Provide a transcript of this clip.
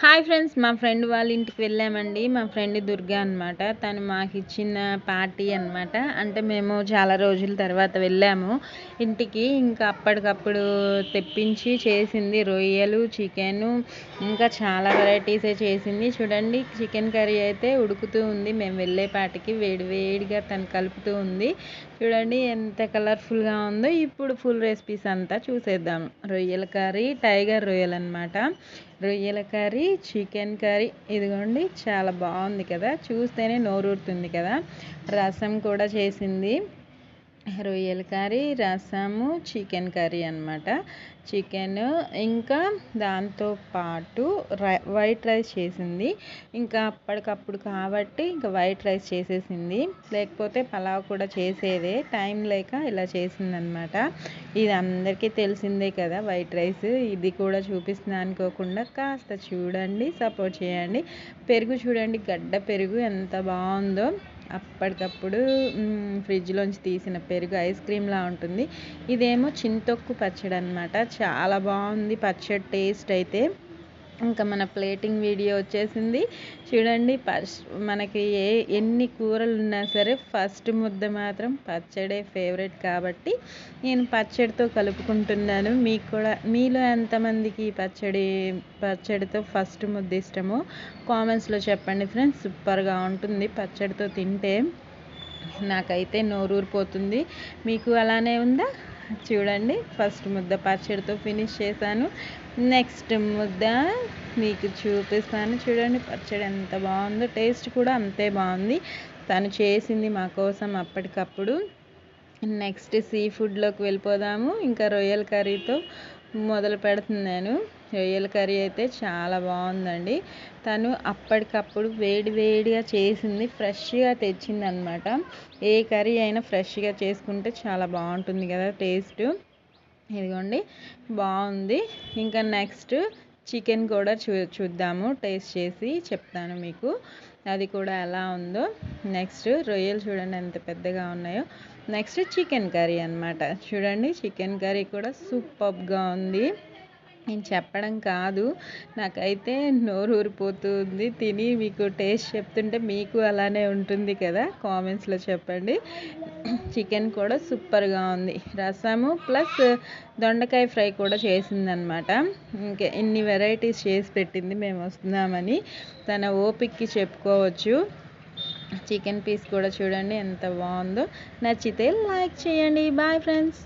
Hi friends మా friend వాళ్ళ ఇంటికి వెళ్ళామండి. మా ఫ్రెండ్ దుర్గా అనమాట తను మాకు ఇచ్చిన పార్టీ అనమాట అంటే మేము చాలా రోజుల తర్వాత వెళ్ళాము ఇంటికి. ఇంకా అప్పటికప్పుడు తెప్పించి చేసింది రొయ్యలు చికెను ఇంకా చాలా వెరైటీసే చేసింది. చూడండి చికెన్ కర్రీ అయితే ఉడుకుతూ ఉంది. మేము వెళ్ళేపాటికి వేడి వేడిగా తను కలుపుతూ ఉంది. చూడండి ఎంత కలర్ఫుల్గా ఉందో. ఇప్పుడు ఫుల్ రెసిపీస్ అంతా చూసేద్దాం. రొయ్యల కర్రీ టైగర్ రొయ్యలు అనమాట రొయ్యల కర్రీ చికెన్ కర్రీ. ఇదిగోండి చాలా బాగుంది కదా. చూస్తేనే నోరూరుతుంది కదా. రసం కూడా చేసింది. రొయ్యల కర్రీ రసము చికెన్ కర్రీ అనమాట చికెన్ ఇంకా దాంతో పాటు వైట్ రైస్ చేసింది. ఇంకా అప్పటికప్పుడు కాబట్టి ఇంకా వైట్ రైస్ చేసేసింది. లేకపోతే పలావ్ కూడా చేసేదే. టైం లేక ఇలా చేసిందనమాట ఇది అందరికీ తెలిసిందే కదా వైట్ రైస్ ఇది కూడా చూపిస్తున్నా అనుకోకుండా కాస్త చూడండి సపోర్ట్ చేయండి. పెరుగు చూడండి గడ్డ పెరుగు ఎంత బాగుందో. అప్పటికప్పుడు ఫ్రిడ్జ్లోంచి తీసిన పెరుగు ఐస్ క్రీమ్లా ఉంటుంది. ఇదేమో చింతొక్కు పచ్చడి అనమాట చాలా బాగుంది పచ్చడి టేస్ట్ అయితే. ఇంకా మన ప్లేటింగ్ వీడియో వచ్చేసింది. చూడండి ఫస్ట్ మనకి ఏ ఎన్ని కూరలు ఉన్నా సరే ఫస్ట్ ముద్ద మాత్రం పచ్చడే ఫేవరెట్ కాబట్టి నేను పచ్చడితో కలుపుకుంటున్నాను. మీకు కూడా మీలో ఎంతమందికి పచ్చడి పచ్చడితో ఫస్ట్ ముద్ద ఇష్టమో కామెంట్స్లో చెప్పండి ఫ్రెండ్స్. సూపర్గా ఉంటుంది పచ్చడితో తింటే. నాకైతే నోరూరిపోతుంది. మీకు అలానే ఉందా? చూడండి ఫస్ట్ ముద్ద పచ్చడితో ఫినిష్ చేశాను. నెక్స్ట్ ముద్ద మీకు చూపిస్తాను. చూడండి పచ్చడి ఎంత బాగుందో టేస్ట్ కూడా అంతే బాగుంది. తను చేసింది మా కోసం అప్పటికప్పుడు. నెక్స్ట్ సీ ఫుడ్లోకి వెళ్ళిపోదాము. ఇంకా రొయ్యల కర్రీతో మొదలు పెడుతున్నాను. రొయ్యల కర్రీ అయితే చాలా బాగుందండి. తను అప్పటికప్పుడు వేడి వేడిగా చేసింది ఫ్రెష్గా తెచ్చింది అనమాట ఏ కర్రీ అయినా ఫ్రెష్గా చేసుకుంటే చాలా బాగుంటుంది కదా టేస్ట్. ఇదిగోండి బాగుంది. ఇంకా నెక్స్ట్ చికెన్ కూడా చూ చూద్దాము టేస్ట్ చేసి చెప్తాను మీకు. అది కూడా ఎలా ఉందో. నెక్స్ట్ రొయ్యలు చూడండి ఎంత పెద్దగా ఉన్నాయో. నెక్స్ట్ చికెన్ కర్రీ అనమాట చూడండి చికెన్ కర్రీ కూడా సూపర్గా ఉంది. నేను చెప్పడం కాదు నాకైతే నోరు ఊరిపోతుంది. తిని మీకు టేస్ట్ చెప్తుంటే మీకు అలానే ఉంటుంది కదా? కామెంట్స్లో చెప్పండి. చికెన్ కూడా సూపర్గా ఉంది. రసము ప్లస్ దొండకాయ ఫ్రై కూడా చేసిందనమాట ఇంకా ఇన్ని వెరైటీస్ చేసి పెట్టింది మేము వస్తున్నామని తన ఓపిక్కి చెప్పుకోవచ్చు. చికెన్ పీస్ కూడా చూడండి ఎంత బాగుందో. నచ్చితే లైక్ చేయండి. Bye friends